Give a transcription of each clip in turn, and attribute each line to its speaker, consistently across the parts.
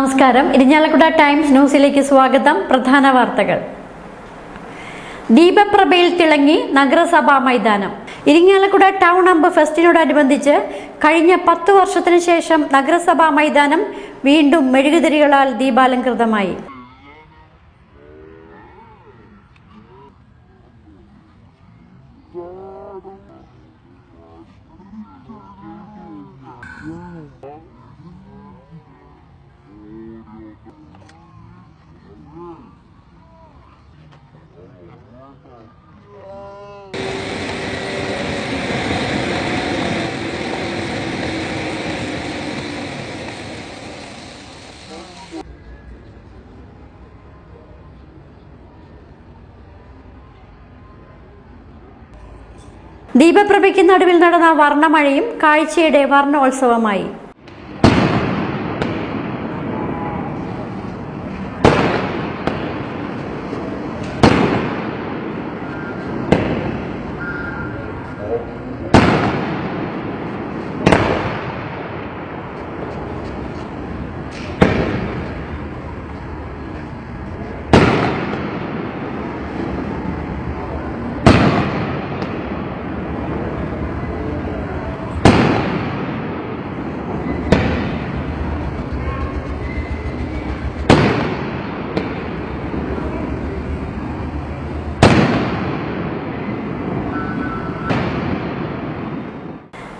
Speaker 1: നമസ്കാരം. ഇരിഞ്ഞാലക്കുട ടൈംസ് ന്യൂസിലേക്ക് സ്വാഗതം. പ്രധാന വാർത്തകൾ. ദീപപ്രഭയിൽ തിളങ്ങി നഗരസഭാ മൈതാനം. ഇരിങ്ങാലക്കുട ടൗൺ അമ്പ് ഫെസ്റ്റിനോടനുബന്ധിച്ച് കഴിഞ്ഞ പത്തു വർഷത്തിനു ശേഷം നഗരസഭാ മൈതാനം വീണ്ടും മെഴുകുതിരികളാൽ ദീപാലങ്കൃതമായി ദീപപ്രഭയ്ക്ക് നടുവിൽ നടന്ന വർണമഴയും കാഴ്ചയുടെ വർണോത്സവമായി.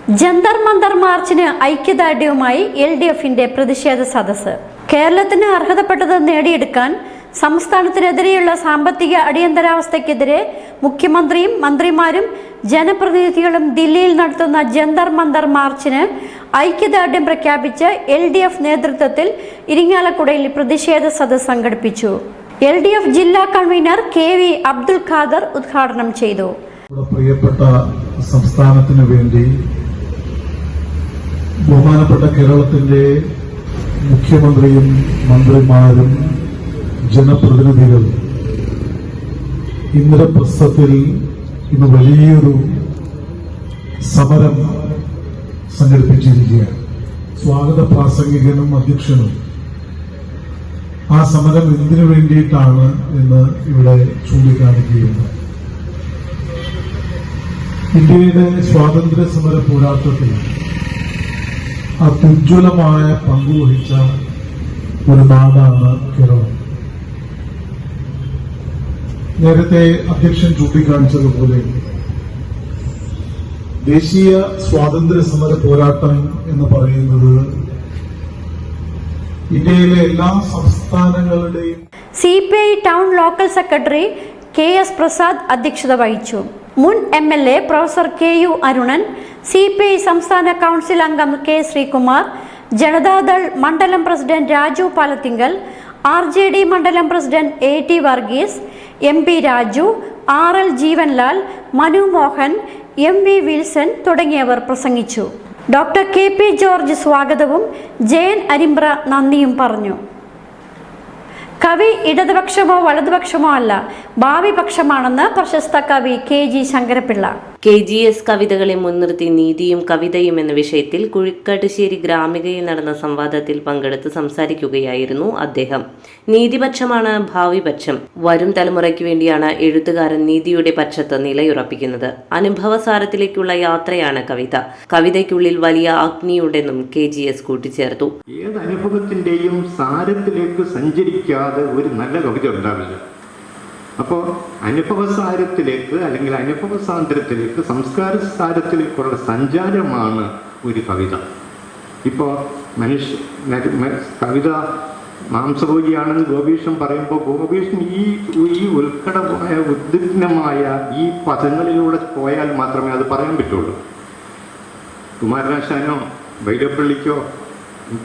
Speaker 1: ജന്തർ മന്തർ മാർച്ചിന് ഐക്യദാർഢ്യവുമായി എൽ ഡി എഫിന്റെ പ്രതിഷേധ സദസ്സ്. കേരളത്തിന് അർഹതപ്പെട്ടത് നേടിയെടുക്കാൻ സംസ്ഥാനത്തിനെതിരെയുള്ള സാമ്പത്തിക അടിയന്തരാവസ്ഥയ്ക്കെതിരെ മുഖ്യമന്ത്രിയും മന്ത്രിമാരും ജനപ്രതിനിധികളും ദില്ലിയിൽ നടത്തുന്ന ജന്തർ മന്തർ മാർച്ചിന് ഐക്യദാർഢ്യം പ്രഖ്യാപിച്ച് എൽ ഡി എഫ് നേതൃത്വത്തിൽ ഇരിങ്ങാലക്കുടയിൽ പ്രതിഷേധ സദസ് സംഘടിപ്പിച്ചു. എൽ ഡി എഫ് ജില്ലാ convener K V Abdul Khader ഉദ്ഘാടനം ചെയ്തു.
Speaker 2: പ്രിയപ്പെട്ട സംസ്ഥാനത്തിന് വേണ്ടി ബഹുമാനപ്പെട്ട കേരളത്തിന്റെ മുഖ്യമന്ത്രിയും മന്ത്രിമാരും ജനപ്രതിനിധികൾ ഇന്ദ്രപ്രസ്ഥത്തിൽ ഇന്ന് വലിയൊരു സമരം സംഘടിപ്പിച്ചിരിക്കുകയാണ്. സ്വാഗത പ്രാസംഗികനും അധ്യക്ഷനും. ആ സമരം എന്തിനു വേണ്ടിയിട്ടാണ് എന്ന് ഇവിടെ ചൂണ്ടിക്കാണിക്കുകയുണ്ട് ഇന്ത്യയുടെ സ്വാതന്ത്ര്യ സമര പോരാട്ടത്തിൽ അത്യുജ്വലമായ പങ്കുവഹിച്ച ഒരു നാടാണ് കേരളം. നേരത്തെ അധ്യക്ഷൻ ചൂണ്ടിക്കാണിച്ചതുപോലെ ദേശീയ സ്വാതന്ത്ര്യ സമര പോരാട്ടം എന്ന് പറയുന്നത് ഇന്ത്യയിലെ എല്ലാ സംസ്ഥാനങ്ങളുടെയും
Speaker 1: C P I town local secretary K S Prasad അധ്യക്ഷത വഹിച്ചു. മുൻ M L A professor K U Arunan C P I സംസ്ഥാന കൗൺസിൽ അംഗം കെ ശ്രീകുമാർ ജനതാദൾ മണ്ഡലം president Raju Palathingal R J D മണ്ഡലം president A T Varghese M P Raju R L Jeevanlal Manu Mohan M V Wilson തുടങ്ങിയവർ പ്രസംഗിച്ചു. Doctor K P George സ്വാഗതവും ജയൻ അരിമ്പ്ര നന്ദിയും പറഞ്ഞു. കവി ഇടതുപക്ഷമോ വലതുപക്ഷമോ അല്ല ഭാവി പക്ഷമാണെന്ന് പ്രശസ്ത കവി K G Sankarapilla
Speaker 3: K G S കവിതകളെ മുൻനിർത്തി നീതിയും കവിതയും എന്ന വിഷയത്തിൽ കുഴിക്കാട്ടുശ്ശേരി ഗ്രാമികയിൽ നടന്ന സംവാദത്തിൽ പങ്കെടുത്ത് സംസാരിക്കുകയായിരുന്നു അദ്ദേഹം. നീതിപക്ഷമാണ് ഭാവിപക്ഷം വരും തലമുറയ്ക്ക് വേണ്ടിയാണ് എഴുത്തുകാരൻ നീതിയുടെ പക്ഷത്ത് നിലയുറപ്പിക്കുന്നത്. അനുഭവസാരത്തിലേക്കുള്ള യാത്രയാണ് കവിത. കവിതയ്ക്കുള്ളിൽ വലിയ അഗ്നിയുണ്ടെന്നും കെ ജി എസ് കൂട്ടിച്ചേർത്തു.
Speaker 4: ഏത് അനുഭവത്തിന്റെയും സാരത്തിലേക്ക് സഞ്ചരിക്കാതെ ഒരു നല്ല കവിത ഉണ്ടാവില്ല. അപ്പോൾ അനുഭവസാരത്തിലേക്ക് അല്ലെങ്കിൽ അനുഭവസാന്ദ്രത്തിലേക്ക് സംസ്കാര സാരത്തിലേക്കുള്ള സഞ്ചാരമാണ് ഒരു കവിത. ഇപ്പോൾ മനുഷ്യ കവിത മാംസഭോജിയാണെന്ന് ഗോപീഷൻ പറയുമ്പോൾ ഗോപീഷൻ ഈ ഈ ഉത്കടമായ ഉദ്വിഗ്നമായ ഈ പദങ്ങളിലൂടെ പോയാൽ മാത്രമേ അത് പറയാൻ പറ്റുള്ളൂ. കുമാരനാശാനോ വൈരപ്പള്ളിക്കോ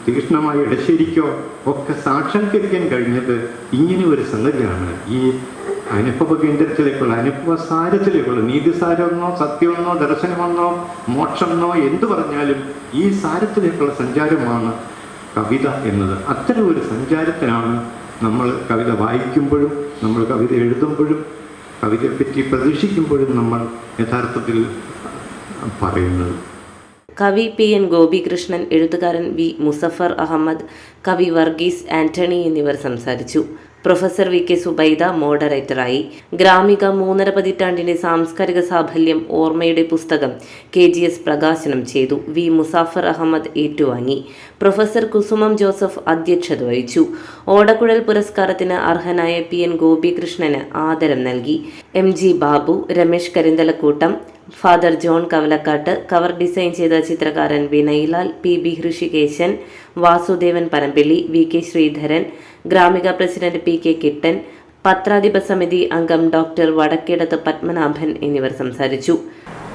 Speaker 4: തീക്ഷ്ണമായ ഇടശ്ശേരിക്കോ ഒക്കെ സാക്ഷാത്കരിക്കാൻ കഴിഞ്ഞത് ഇങ്ങനെ ഒരു സംഗതിയാണ്. ഈ അനുഭവ കേന്ദ്രത്തിലേക്കുള്ള അനുഭവ സാരത്തിലേക്കുള്ള നീതിസാരമെന്നോ സത്യമെന്നോ ദർശനമെന്നോ മോക്ഷമെന്നോ എന്തു പറഞ്ഞാലും ഈ സാരത്തിലേക്കുള്ള സഞ്ചാരമാണ് കവിത എന്നത്. അത്തരം ഒരു സഞ്ചാരത്തിനാണ് നമ്മൾ കവിത വായിക്കുമ്പോഴും നമ്മൾ കവിത എഴുതുമ്പോഴും കവിതയെപ്പറ്റി പ്രതീക്ഷിക്കുമ്പോഴും നമ്മൾ യഥാർത്ഥത്തിൽ പറയുന്നത്.
Speaker 3: കവി പി എൻ ഗോപികൃഷ്ണൻ എഴുത്തുകാരൻ വി മുസഫർ അഹമ്മദ് കവി വർഗീസ് ആന്റണി എന്നിവർ സംസാരിച്ചു. പ്രൊഫസർ വി കെ സുബൈദ മോഡറേറ്ററായി. ഗ്രാമിക മൂന്നര പതിറ്റാണ്ടിന്റെ സാംസ്കാരിക സാഫല്യം ഓർമ്മയുടെ പുസ്തകം കെ ജി എസ് പ്രകാശനം ചെയ്തു. വി മുസാഫർ അഹമ്മദ് ഏറ്റുവാങ്ങി. പ്രൊഫസർ കുസുമം ജോസഫ് അധ്യക്ഷത വഹിച്ചു. ഓടക്കുഴൽ പുരസ്കാരത്തിന് അർഹനായ പി എൻ ഗോപികൃഷ്ണന് ആദരം നൽകി. M G Babu Ramesh Karinthalakkoottam father John Kavalakkat cover design ചെയ്ത ചിത്രകാരൻ Vinaylal P B Hrishikesan Vasudevan Panampilly V K Sreedharan Gramika president P K Kittan പത്രാധിപ സമിതി അംഗം ഡോക്ടർ വടക്കേടത്ത് പത്മനാഭൻ എന്നിവർ സംസാരിച്ചു.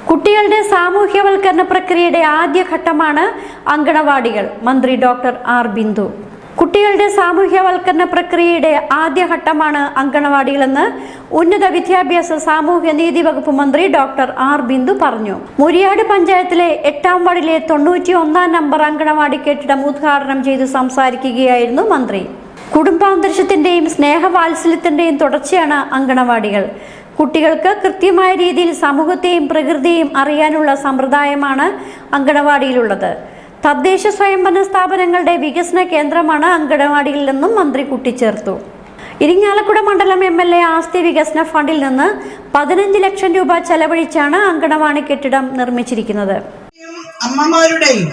Speaker 1: കുട്ടികളുടെ സാമൂഹ്യവൽക്കരണ പ്രക്രിയയുടെ ആദ്യ ഘട്ടമാണ് അങ്കണവാടികൾ മന്ത്രി ഡോക്ടർ ആർ ബിന്ദു. കുട്ടികളുടെ സാമൂഹ്യവൽക്കരണ പ്രക്രിയയുടെ ആദ്യഘട്ടമാണ് അങ്കണവാടികളെന്ന് ഉന്നത വിദ്യാഭ്യാസ സാമൂഹ്യ നീതി വകുപ്പ് മന്ത്രി ഡോക്ടർ ആർ ബിന്ദു പറഞ്ഞു. മുരിയാട് പഞ്ചായത്തിലെ എട്ടാം വാർഡിലെ തൊണ്ണൂറ്റി ഒന്നാം നമ്പർ അങ്കണവാടി കെട്ടിടം ഉദ്ഘാടനം ചെയ്ത് സംസാരിക്കുകയായിരുന്നു മന്ത്രി. കുടുംബാന്തരീക്ഷത്തിന്റെയും സ്നേഹവാത്സല്യത്തിന്റെയും തുടർച്ചയാണ് അങ്കണവാടികൾ. കുട്ടികൾക്ക് കൃത്യമായ രീതിയിൽ സമൂഹത്തെയും പ്രകൃതിയെയും അറിയാനുള്ള സമ്പ്രദായമാണ് അങ്കണവാടിയിലുള്ളത്. തദ്ദേശ സ്വയംഭരണ സ്ഥാപനങ്ങളുടെ വികസന കേന്ദ്രമാണ് അങ്കണവാടിയിൽ നിന്നും മന്ത്രി കൂട്ടിച്ചേർത്തു. ഇരിങ്ങാലക്കുട മണ്ഡലം എം എൽ എ ആസ്തി വികസന ഫണ്ടിൽ നിന്ന് പതിനഞ്ച് ലക്ഷം രൂപ ചെലവഴിച്ചാണ് അങ്കണവാടി കെട്ടിടം നിർമ്മിച്ചിരിക്കുന്നത്.
Speaker 5: അമ്മമാരുടെയും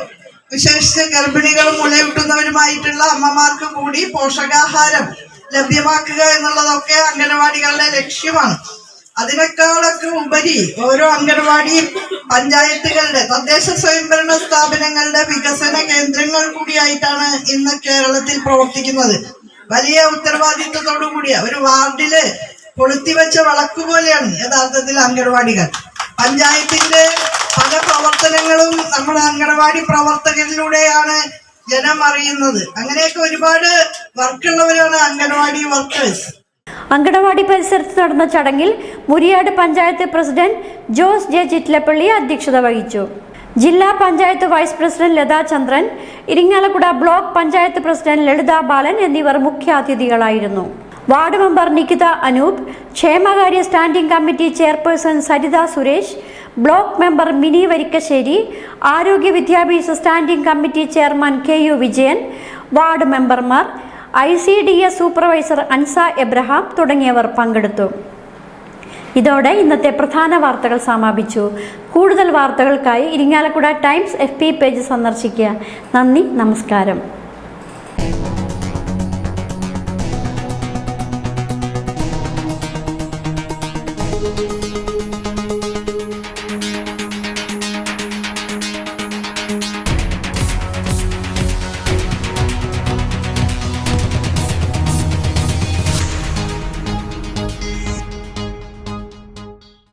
Speaker 5: വിശേഷിച്ച് ഗർഭിണികളും മുലയൂട്ടുന്നവരുമായിട്ടുള്ള അമ്മമാർക്ക് കൂടി പോഷകാഹാരം ലഭ്യമാക്കുക എന്നുള്ളതൊക്കെ അംഗനവാടികളുടെ ലക്ഷ്യമാണ്. അതിനേക്കാളൊക്കെ ഉപരി ഓരോ അംഗനവാടിയും പഞ്ചായത്തുകളുടെ തദ്ദേശ സ്വയംഭരണ സ്ഥാപനങ്ങളുടെ വികസന കേന്ദ്രങ്ങൾ കൂടിയായിട്ടാണ് ഇന്ന് കേരളത്തിൽ പ്രവർത്തിക്കുന്നത്. വലിയ ഉത്തരവാദിത്വത്തോടു കൂടിയ ഒരു വാർഡിൽ കൊളുത്തിവെച്ച വിളക്ക് പോലെയാണ് യഥാർത്ഥത്തിൽ അംഗനവാടികൾ. പഞ്ചായത്തിന്റെ പല പ്രവർത്തനങ്ങളും നമ്മുടെ അംഗനവാടി പ്രവർത്തകരിലൂടെയാണ് ജനം അറിയുന്നത്. അങ്ങനെയൊക്കെ ഒരുപാട് വർക്കുള്ളവരാണ് അംഗനവാടി വർക്കേഴ്സ്.
Speaker 1: അങ്കണവാടി പരിസരത്ത് നടന്ന ചടങ്ങിൽ മുരിയാട് പഞ്ചായത്ത് പ്രസിഡന്റ് ജോസ് ജെ ചിറ്റിലപ്പള്ളി അധ്യക്ഷത വഹിച്ചു. ജില്ലാ panchayat vice president Latha Chandran Irinjalakuda block panchayat president Lalitha Balan എന്നിവർ മുഖ്യാതിഥികളായിരുന്നു വാർഡ് മെമ്പർ നികിത അനൂപ് ക്ഷേമകാര്യ standing committee chairperson Saritha Suresh block member Mini Varikkassery ആരോഗ്യ വിദ്യാഭ്യാസ standing committee chairman K U Vijayan ward മെമ്പർമാർ I C D S supervisor Ansa Abraham തുടങ്ങിയവർ പങ്കെടുത്തു. ഇതോടെ ഇന്നത്തെ പ്രധാന വാർത്തകൾ സമാപിച്ചു. കൂടുതൽ വാർത്തകൾക്കായി ഇരിങ്ങാലക്കുട ടൈംസ് എഫ് പേജ് സന്ദർശിക്കുക. നന്ദി നമസ്കാരം.